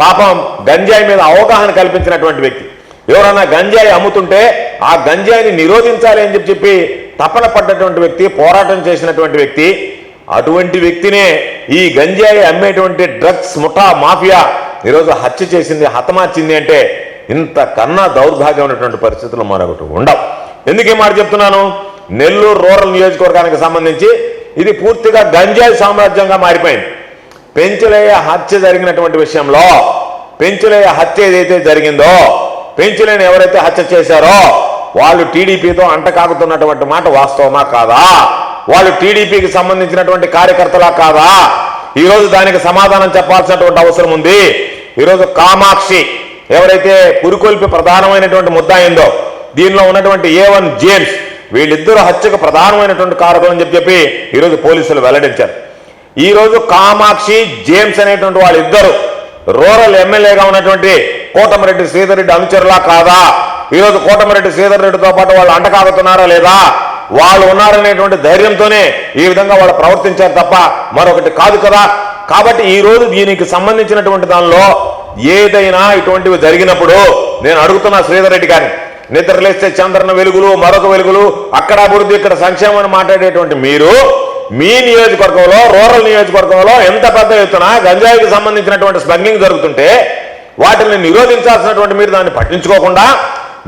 పాపం గంజాయి మీద అవగాహన కల్పించినటువంటి వ్యక్తి. ఎవరన్నా గంజాయి అమ్ముతుంటే ఆ గంజాయిని నిరోధించాలి అని చెప్పి చెప్పి తపన పడ్డటువంటి వ్యక్తి పోరాటం చేసినటువంటి వ్యక్తి. అటువంటి వ్యక్తినే ఈ గంజాయి అమ్మేటువంటి డ్రగ్స్ ముఠా మాఫియా ఈరోజు హత్య చేసింది హతమార్చింది అంటే ఇంత కన్నా దౌర్భాగ్యమైనటువంటి పరిస్థితులు మరొకటి ఉండవు. ఎందుకే మాట చెప్తున్నాను? నెల్లూరు రూరల్ నియోజకవర్గానికి సంబంధించి ఇది పూర్తిగా గంజాయి సామ్రాజ్యంగా మారిపోయింది. పెంచులయ్య హత్య జరిగినటువంటి విషయంలో పెంచులయ్య హత్య ఏదైతే జరిగిందో పెంచులేని ఎవరైతే హత్య చేశారో వాళ్ళు టీడీపీతో అంటకాగుతున్నటువంటి మాట వాస్తవమా కాదా? వాళ్ళు టీడీపీకి సంబంధించినటువంటి కార్యకర్తలా కాదా? ఈరోజు దానికి సమాధానం చెప్పాల్సినటువంటి అవసరం ఉంది. ఈరోజు కామాక్షి ఎవరైతే పురికొల్పి ప్రధానమైనటువంటి ముద్ద అయిందో దీనిలో ఉన్నటువంటి ఏ వన్ జేమ్స్ వీళ్ళిద్దరు హత్యకు ప్రధానమైనటువంటి కారకులు అని చెప్పి చెప్పి ఈరోజు పోలీసులు వెల్లడించారు. ఈరోజు కామాక్షి జేమ్స్ అనేటువంటి వాళ్ళిద్దరు రూరల్ ఎమ్మెల్యేగా ఉన్నటువంటి కోటమిరెడ్డి శ్రీధర్ రెడ్డి అనుచరులా కాదా? ఈరోజు కోటమిరెడ్డి శ్రీధర్ రెడ్డితో పాటు వాళ్ళు అంటకాగుతున్నారా లేదా? వాళ్ళు ఉన్నారనేటువంటి ధైర్యంతోనే ఈ విధంగా వాళ్ళు ప్రవర్తించారు తప్ప మరొకటి కాదు కదా. కాబట్టి ఈ రోజు దీనికి సంబంధించినటువంటి దానిలో ఏదైనా ఇటువంటివి జరిగినప్పుడు నేను అడుగుతున్నా శ్రీధర్ రెడ్డి గారిని. నిద్రలేస్తే చంద్రన వెలుగులు మరొక వెలుగులు అక్కడ అభివృద్ధి ఇక్కడ సంక్షేమం మాట్లాడేటువంటి మీరు మీ నియోజకవర్గంలో రూరల్ నియోజకవర్గంలో ఎంత పెద్ద ఎత్తున గంజాయికి సంబంధించినటువంటి స్మగ్లింగ్ జరుగుతుంటే వాటిని నిరోధించాల్సినటువంటి మీరు దాన్ని పట్టించుకోకుండా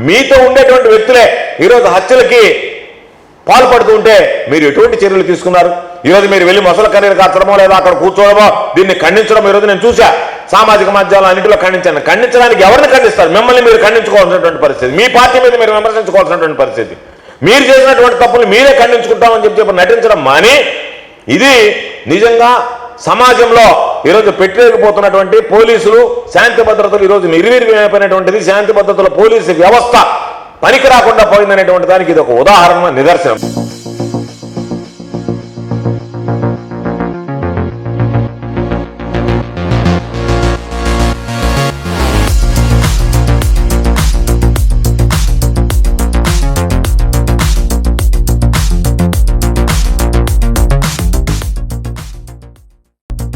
మీతో ఉండేటువంటి వ్యక్తులే ఈరోజు హత్యలకి పాల్పడుతూ ఉంటే మీరు ఎటువంటి చర్యలు తీసుకున్నారు? ఈరోజు మీరు వెళ్ళి మొసల కర్రీలు కట్టడమో లేదా అక్కడ కూర్చోవడమో దీన్ని ఖండించడం ఈరోజు నేను చూసా సామాజిక మాధ్యమాలు అన్నింటిలో ఖండించాను. ఖండించడానికి ఎవరిని ఖండిస్తారు? మిమ్మల్ని మీరు ఖండించుకోవాల్సినటువంటి పరిస్థితి. మీ పార్టీ మీద మీరు విమర్శించుకోవాల్సినటువంటి పరిస్థితి. మీరు చేసినటువంటి తప్పులు మీరే ఖండించుకుంటామని చెప్పి చెప్పి నటించడం మాని. ఇది నిజంగా సమాజంలో ఈరోజు పెట్టలేకపోతున్నటువంటి పోలీసులు శాంతి భద్రతలు ఈరోజు నిర్వీర్యమైపోయినటువంటిది. శాంతి భద్రతల పోలీసు వ్యవస్థ పనికి రాకుండా పోయిందనేటువంటి దానికి ఇది ఒక ఉదాహరణ నిదర్శనం.